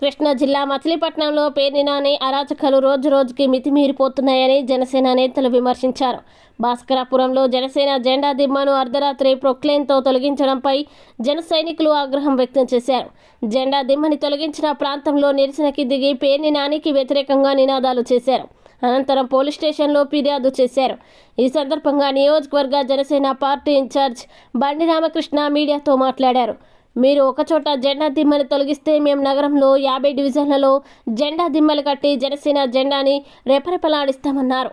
కృష్ణా జిల్లా మచిలీపట్నంలో పేర్నినాని అరాచకాలు రోజు రోజుకి మితిమీరిపోతున్నాయని జనసేన నేతలు విమర్శించారు. భాస్కరాపురంలో జనసేన జెండా దిమ్మను అర్ధరాత్రి ప్రొక్లైన్తో తొలగించడంపై జన సైనికులు ఆగ్రహం వ్యక్తం చేశారు. జెండా దిమ్మని తొలగించిన ప్రాంతంలో నిరసనకి దిగి పేర్ని నానికి వ్యతిరేకంగా నినాదాలు చేశారు. అనంతరం పోలీస్ స్టేషన్లో ఫిర్యాదు చేశారు. ఈ సందర్భంగా నియోజకవర్గ జనసేన పార్టీ ఇన్ఛార్జ్ బండి రామకృష్ణ మీడియాతో మాట్లాడారు. మీరు ఒకచోట జెండా దిమ్మలు తొలగిస్తే మేము నగరంలో యాభై డివిజన్లలో జెండా దిమ్మలు కట్టి జనసేన జెండాని రెపరెపలాడిస్తామన్నారు.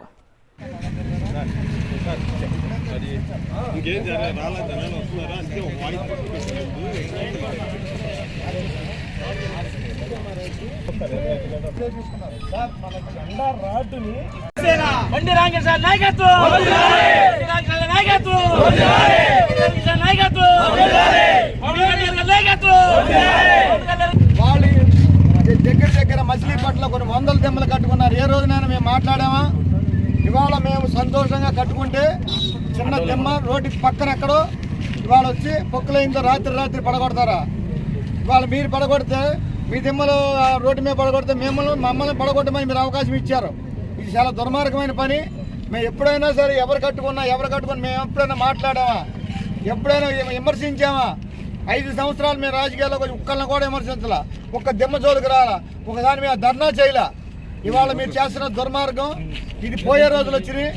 బండి సార్ నాయకత్వం. నాయకత్వం. మచిలీపట్నంలో కొన్ని వందల దెమ్మలు కట్టుకున్నారు. ఏ రోజునైనా మేము మాట్లాడామా? ఇవాళ మేము సంతోషంగా కట్టుకుంటే చిన్న దెమ్మ రోడ్డు పక్కన ఎక్కడో ఇవాళ వచ్చి పొక్కులైందో రాత్రి రాత్రి పడగొడతారా? ఇవాళ మీరు పడగొడితే మీ దిమ్మలు రోడ్డు మీద పడగొడితే మిమ్మల్ని మమ్మల్ని పడగొట్టమని మీరు అవకాశం ఇచ్చారు. ఇది చాలా దుర్మార్గమైన పని. మేము ఎప్పుడైనా సరే ఎవరు కట్టుకున్నా ఎవరు కట్టుకున్నా మేము ఎప్పుడైనా మాట్లాడామా? ఎప్పుడైనా విమర్శించామా? ఐదు సంవత్సరాలు మేము రాజకీయాల్లో కొంచెం ఒక్కళ్ళని కూడా విమర్శించాల. ఒక్క దిమ్మ జోలికి రాలా. ఒకదాని మీద ధర్నా చేయలా. ఇవాళ మీరు చేస్తున్న దుర్మార్గం ఇది పోయే రోజులు వచ్చినాయి.